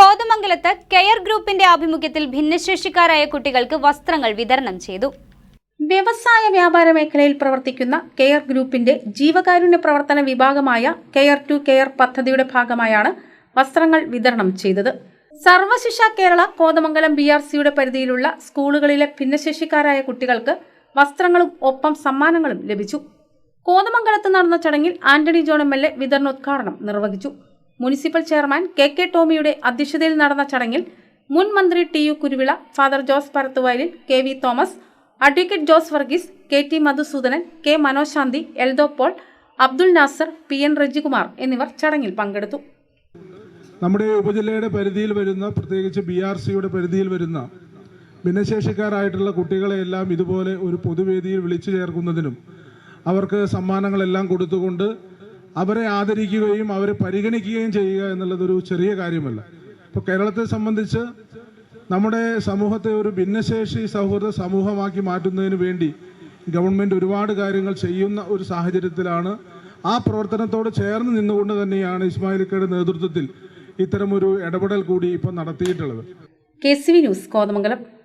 കോതമംഗലത്ത് കെയർ ഗ്രൂപ്പിന്റെ ആഭിമുഖ്യത്തിൽ ഭിന്നശേഷിക്കാരായ കുട്ടികൾക്ക് വസ്ത്രങ്ങൾ വിതരണം ചെയ്തു. വ്യവസായ വ്യാപാര മേഖലയിൽ പ്രവർത്തിക്കുന്ന കെയർ ഗ്രൂപ്പിന്റെ ജീവകാരുണ്യ പ്രവർത്തന വിഭാഗമായ കെയർ ടു കെയർ പദ്ധതിയുടെ ഭാഗമായാണ് വസ്ത്രങ്ങൾ വിതരണം ചെയ്തത്. സർവശിക്ഷ കേരള കോതമംഗലം ബി ആർ സിയുടെ പരിധിയിലുള്ള സ്കൂളുകളിലെ ഭിന്നശേഷിക്കാരായ കുട്ടികൾക്ക് വസ്ത്രങ്ങളും ഒപ്പം സമ്മാനങ്ങളും ലഭിച്ചു. കോതമംഗലത്ത് നടന്ന ചടങ്ങിൽ Antony John M L A വിതരണോദ്ഘാടനം നിർവഹിച്ചു. മുനിസിപ്പൽ ചെയർമാൻ കെ കെ ടോമിയുടെ അധ്യക്ഷതയിൽ നടന്ന ചടങ്ങിൽ മുൻ മന്ത്രി T U Kuruvila father Jose Parathuvayalil K V Thomas advocate Jose Varghese K T Madhusoodanan K Manoshanthi Eldho Paul Abdul Nasar P N Rajikumar എന്നിവർ ചടങ്ങിൽ പങ്കെടുത്തു. നമ്മുടെ ഉപജില്ലയുടെ പരിധിയിൽ വരുന്ന പ്രത്യേകിച്ച് ബി ആർ സിയുടെ പരിധിയിൽ വരുന്ന ഭിന്നശേഷിക്കാരായിട്ടുള്ള കുട്ടികളെയെല്ലാം ഇതുപോലെ ഒരു പൊതുവേദിയിൽ വിളിച്ചു ചേർക്കുന്നതിനും അവർക്ക് സമ്മാനങ്ങളെല്ലാം കൊടുത്തുകൊണ്ട് അവരെ ആദരിക്കുകയും അവരെ പരിഗണിക്കുകയും ചെയ്യുക എന്നുള്ളതൊരു ചെറിയ കാര്യമല്ല. ഇപ്പോൾ കേരളത്തെ സംബന്ധിച്ച് നമ്മുടെ സമൂഹത്തെ ഒരു ഭിന്നശേഷി സൗഹൃദ സമൂഹമാക്കി മാറ്റുന്നതിന് വേണ്ടി ഗവൺമെന്റ് ഒരുപാട് കാര്യങ്ങൾ ചെയ്യുന്ന ഒരു സാഹചര്യത്തിലാണ് ആ പ്രവർത്തനത്തോട് ചേർന്ന് നിന്നുകൊണ്ട് തന്നെയാണ് ഇസ്മായിലിക്കയുടെ നേതൃത്വത്തിൽ ഇത്തരമൊരു ഇടപെടൽ കൂടി ഇപ്പം നടത്തിയിട്ടുള്ളത്. K C V news Kothamangalam.